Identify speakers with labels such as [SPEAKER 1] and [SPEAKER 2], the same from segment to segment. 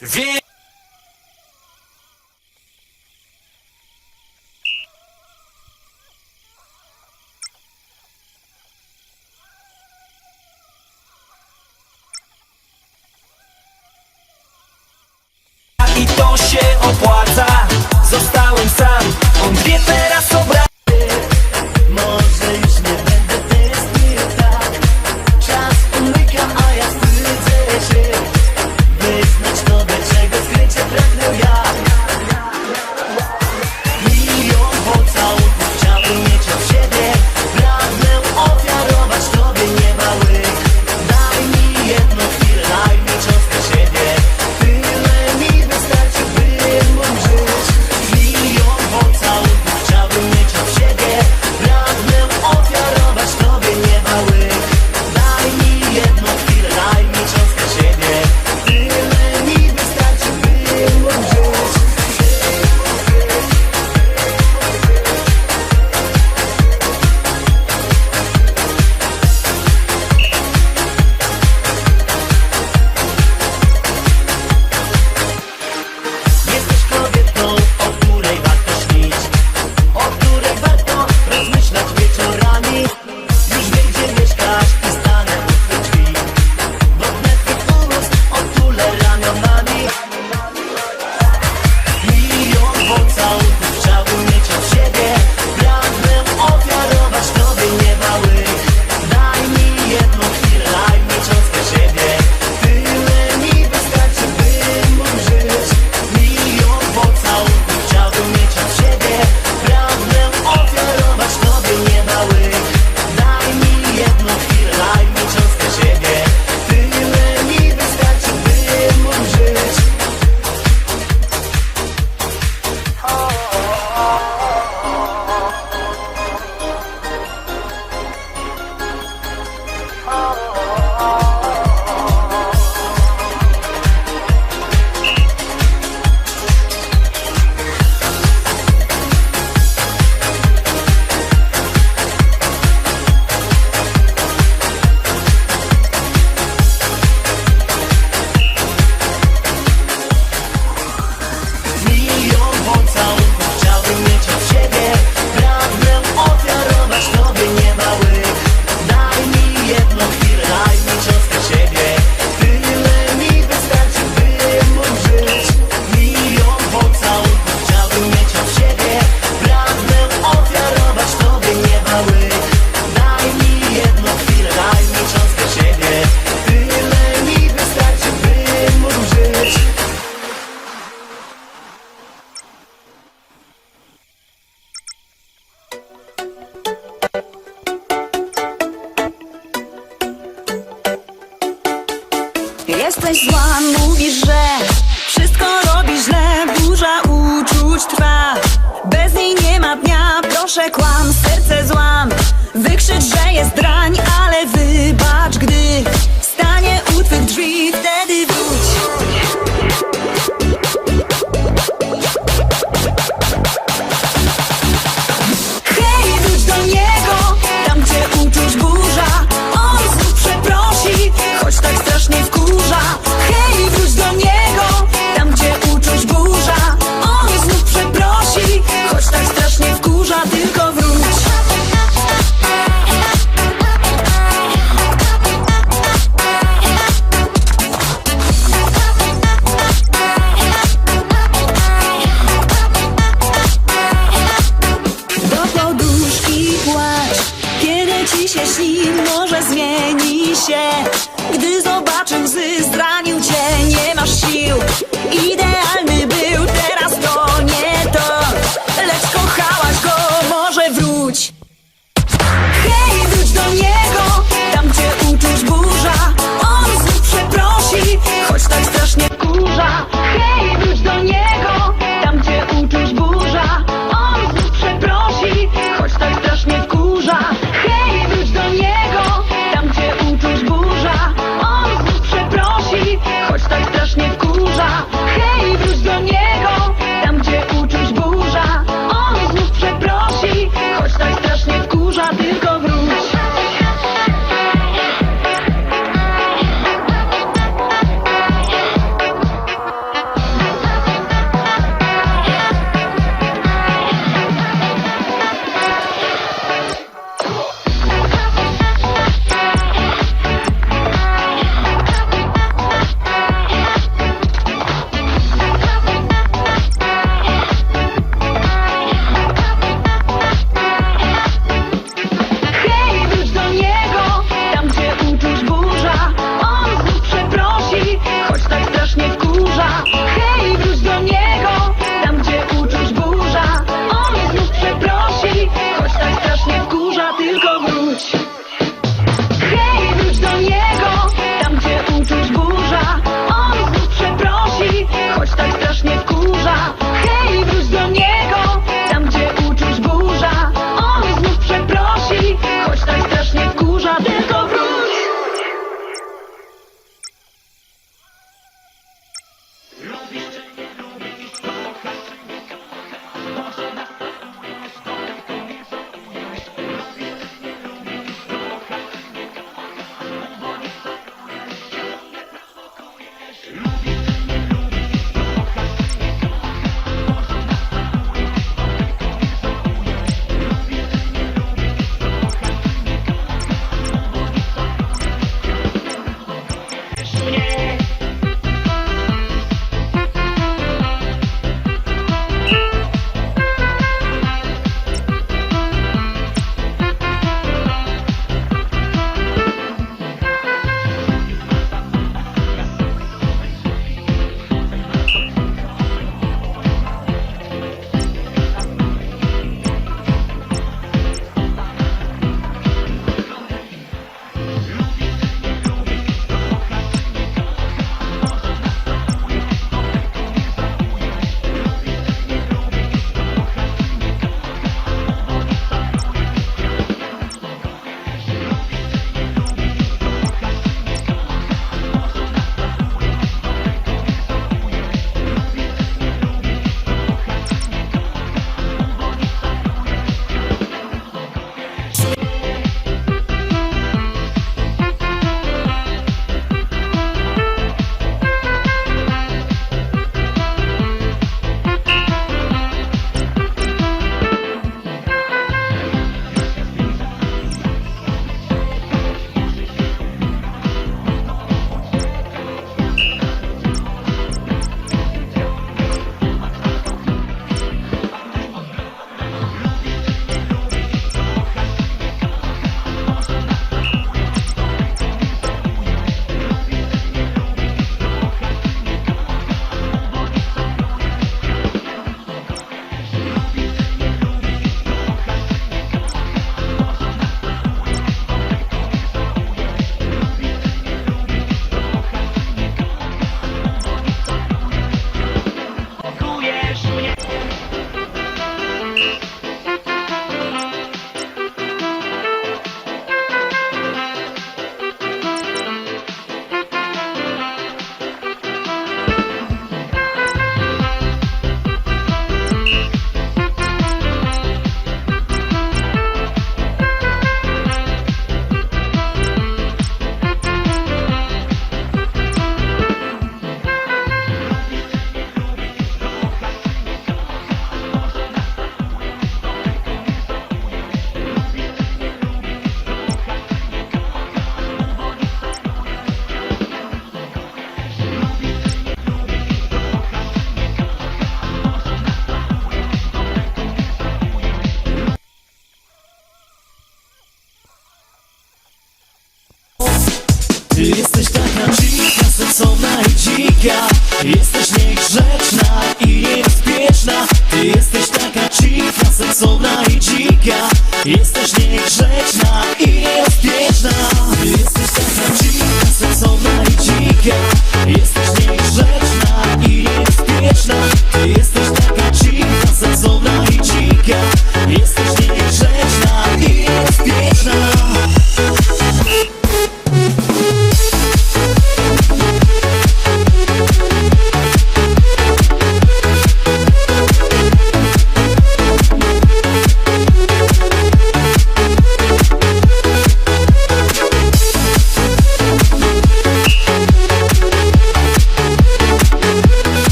[SPEAKER 1] Верь! Jesteś
[SPEAKER 2] zła, mówisz, że wszystko robisz źle. Burza uczuć trwa, bez niej nie ma dnia. Proszę kłam, serce złam. Wykrzycz, że jest drań, ale wybacz, gdy Stanie u twych drzwi ci się śni, może zmieni się. Gdy zobaczy łzy, zranił cię, nie masz sił. Idealny
[SPEAKER 1] seksowna i dzika Jesteś niegrzeczna.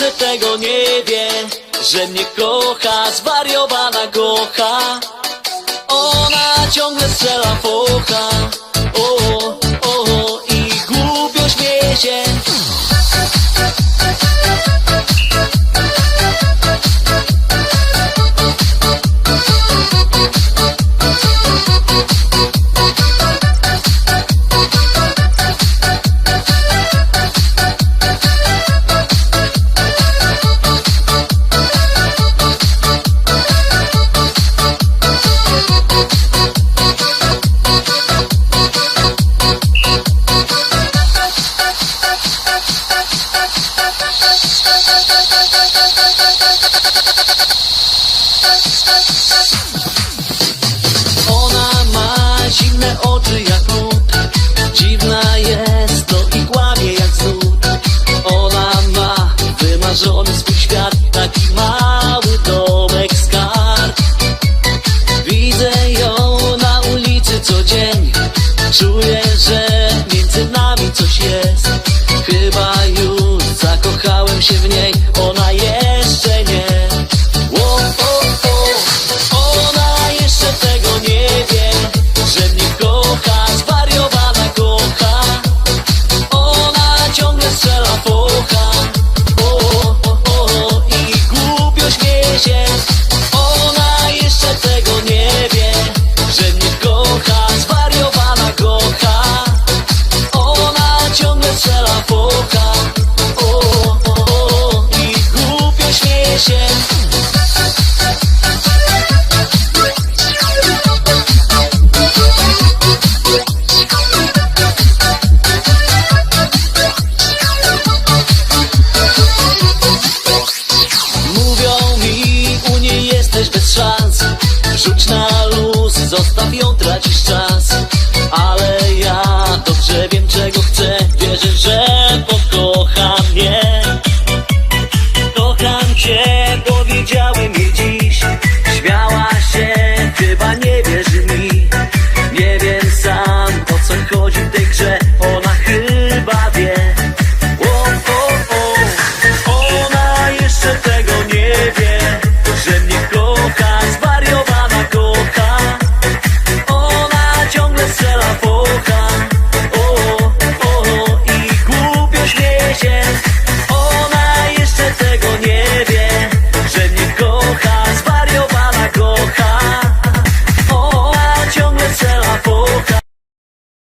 [SPEAKER 3] jeszcze tego nie wie Że mnie kocha, zwariowana kocha. Ona ciągle strzela focha Ona ma zimne oczy jak lód Dziwna jest to i kłamie jak cud. Ona ma wymarzony swój świat Taki mały domek z kart. Widzę ją na ulicy co dzień. Czuję